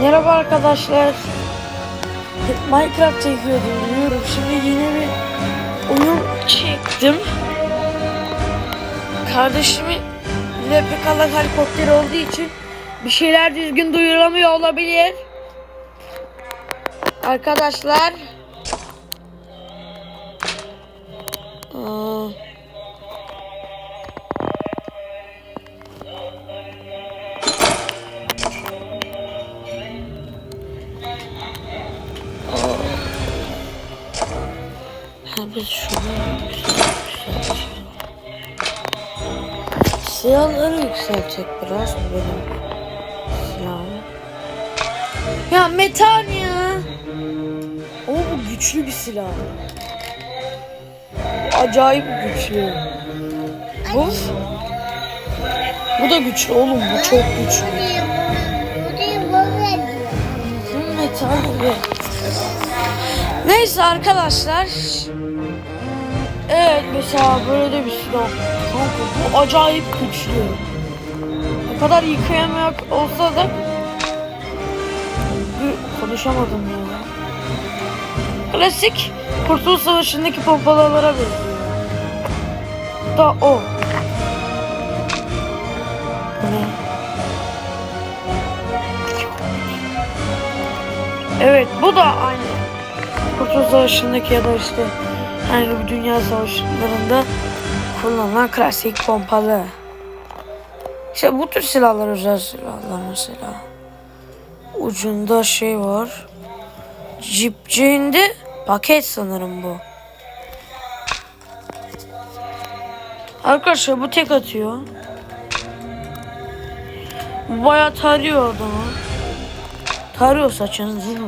Merhaba arkadaşlar. Minecraft çekiyordum biliyorum. Şimdi yeni bir oyun çektim. Kardeşimin replikalı helikopteri olduğu için bir şeyler düzgün duyuramıyor olabilir. Arkadaşlar. Silahları yükseltecek biraz benim silahım? Ya metan ya. Ama bu güçlü bir silah. Acayip güçlü. Bu? Bu da güçlü oğlum bu çok güçlü. Metal gibi. Neyse arkadaşlar. Mesela böyle de bir silah. Kanka bu acayip güçlü. Ne kadar yıkayamayak olsa da konuşamadım ya. Klasik Kurtuluş Savaşı'ndaki pompalılara benziyor. Da o. Evet bu da aynı. Kurtuluş Savaşı'ndaki ya da işte herhangi bir dünya savaşlarında kullanılan klasik pompalı. İşte bu tür silahlar özel silahlar mesela. Ucunda şey var. Cipciğinde paket sanırım bu. Arkadaşlar bu tek atıyor. Bu bayağı tarıyor adamı. Tarıyor saçınızı.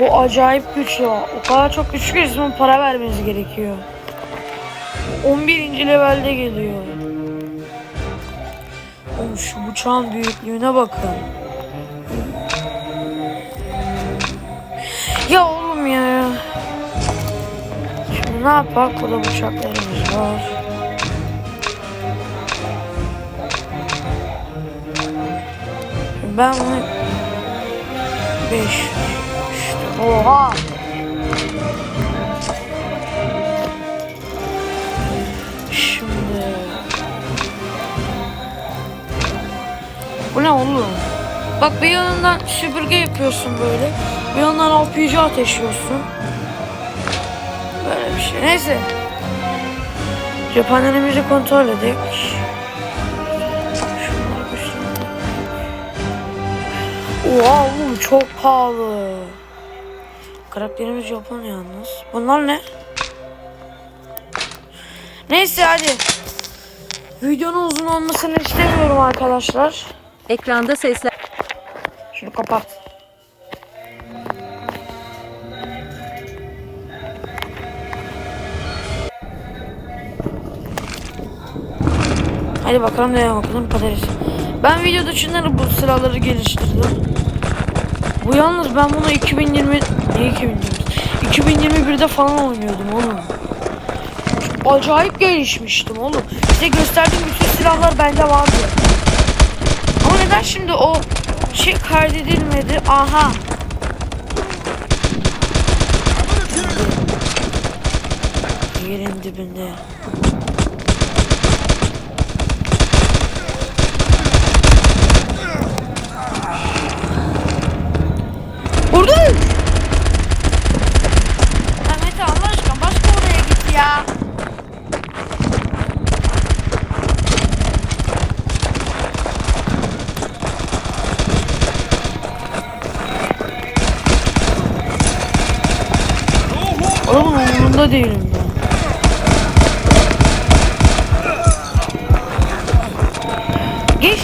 Bu acayip güçlü. O kadar çok güçlü ki para vermeniz gerekiyor. 11. levelde geliyor. Oğlum şu bıçağın büyüklüğüne bakın. Ya oğlum ya. Şimdi ne yapak? Burada bıçaklarımız var. Ben bunu 5 işte oha Şimdi Bu ne oğlum? Bak bir yanından süpürge yapıyorsun böyle. Bir yandan RPG ateşliyorsun. Böyle bir şey. Neyse. Cephanelerimizi kontrol edelim. Oha oğlum çok pahalı. Karakterimiz Japon yalnız. Bunlar ne? Neyse hadi. Videonun uzun olmasını istemiyorum arkadaşlar. Ekranda sesler Şunu kapat. Hadi bakalım ne bakalım patates. Ben video dışında bu silahları geliştirdim. Bu yalnız ben bunu 2020 2020 2021'de falan oynuyordum oğlum. Acayip gelişmiştim oğlum. Size gösterdiğim bütün silahlar bende vardı. Ama neden şimdi o şey kaydedilmedi? Aha. Yerin dibinde. Burada. Mehmet Allah aşkına başka oraya git ya. Oğlum umurumda değilim ben. Geç.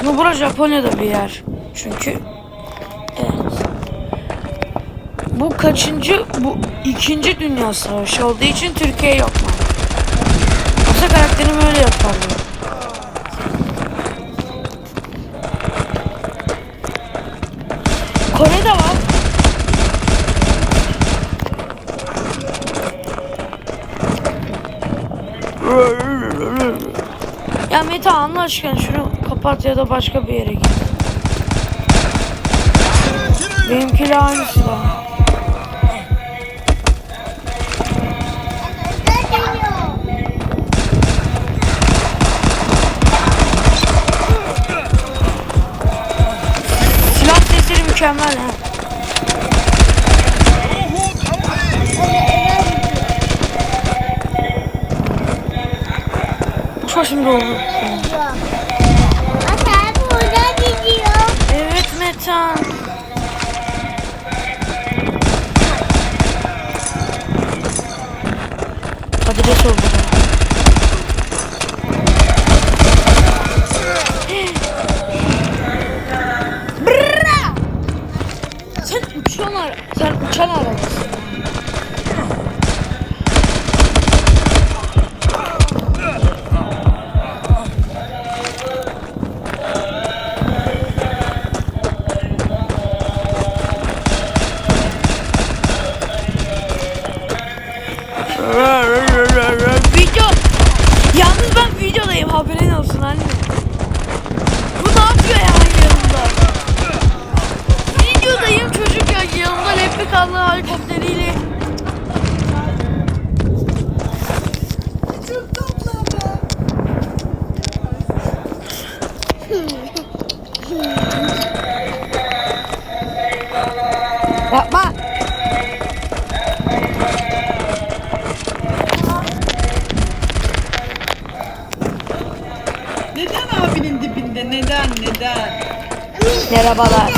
Ama burası Japonya'da bir yer. Çünkü evet. Bu kaçıncı? Bu ikinci dünya savaşı olduğu için Türkiye yok olsa karakterimi öyle yapardım. Kore de var. Ya Mete anla aşkına şunu kapat ya da başka bir yere git. Benimkiyle aynı silah. Mükemmel ha. Boşver şimdi oldu. Ata burada gidiyor. Evet Metan. Patates oldu. Neden? Neden? Merhabalar.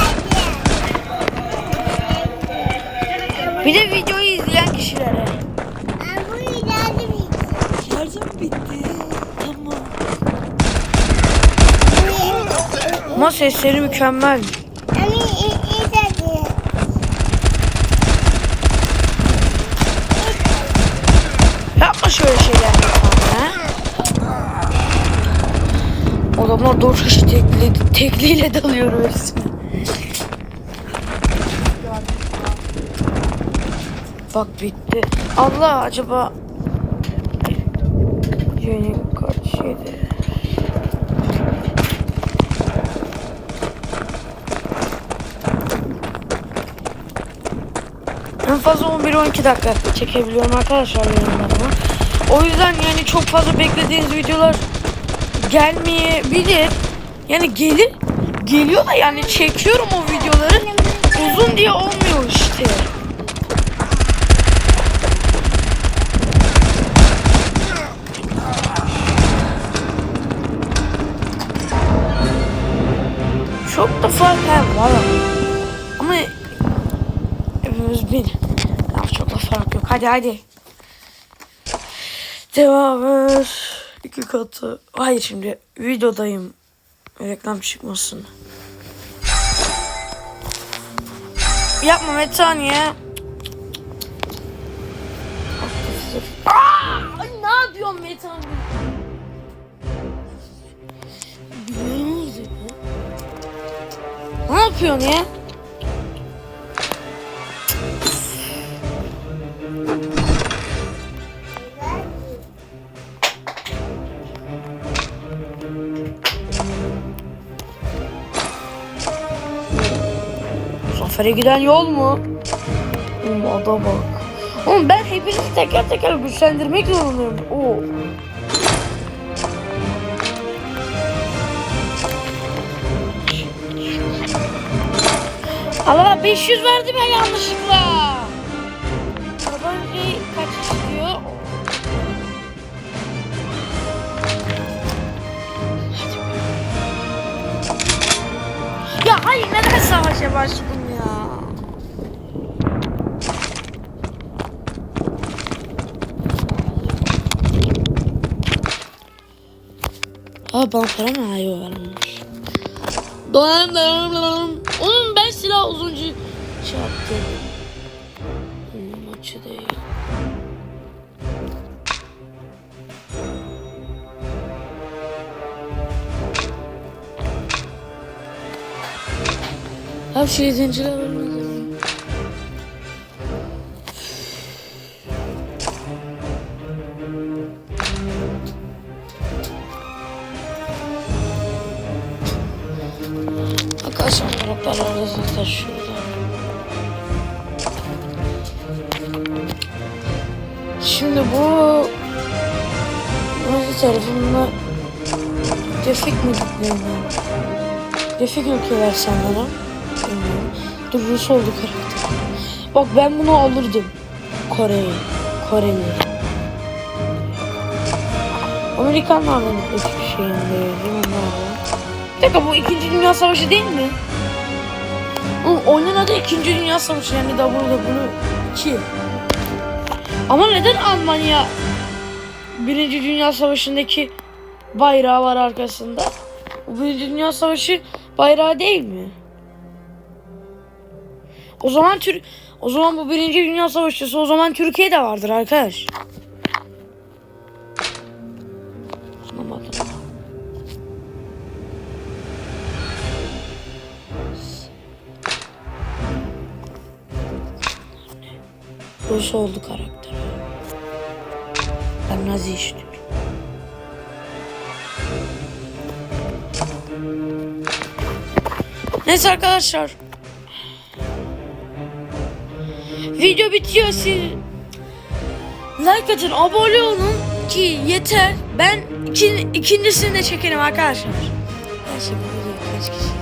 Bir de videoyu izleyen kişilere. Ben bu ileride Şarjım bitti. Tamam. Ama sesleri mükemmel. Yapma şöyle şeyler ya. Adamlar kişi tekli, tekliyle dalıyor öylesine. Bak bitti. Allah acaba yeni kaç şeydi? En fazla 11-12 dakika çekebiliyorum arkadaşlar yayınlarımı. O yüzden yani çok fazla beklediğiniz videolar gelmeyebilir. Yani gelir. Geliyor da yani çekiyorum o videoları. Uzun diye olmuyor işte. Çok da fark hem var ama. Hepimiz bir. Çok da fark yok. Hadi hadi. Devam et. Katı. Hayır şimdi videodayım. Reklam çıkmasın. Yapma Metan ya. Aa, ne yapıyorsun Metan? Ne yapıyorsun ya? Zafer'e giden yol mu? Oğlum ada bak. Oğlum ben hepinizi teker teker güçlendirmek zorundayım. Oo. Allah 500 verdim ya yanlışlıkla. Tabancayı kaç istiyor? Ya hayır neden savaşa başladım ya? Aa bana para mı ayı vermiş? Dolan dolan dolan. Oğlum ben silah uzuncu şey yaptım. Maçı değil. Abi şey zenciler Şimdi bu Rusya tarafında Refik mi bilmiyorum. Refik ülkeler sanırım. Bilmiyorum. Dur Rus oldu karakter. Bak ben bunu alırdım. Kore'yi. Koreli. Amerikanlardan hiçbir şeyim değil. Bir dakika bu 2. Dünya Savaşı değil mi? Oyunun adı 2. Dünya Savaşı yani WWE 2. Ama neden Almanya Birinci Dünya Savaşı'ndaki bayrağı var arkasında? Bu Birinci Dünya Savaşı bayrağı değil mi? O zaman Tür o zaman bu Birinci Dünya Savaşı'sı o zaman Türkiye'de vardır arkadaş. Anlamadım. Rus oldu karakter. Ben Nazi istiyorum. Neyse arkadaşlar. Video bitiyor siz. Like atın, abone olun ki yeter. Ben ikin, ikincisini de çekerim arkadaşlar. Gerçekten kaç kişi?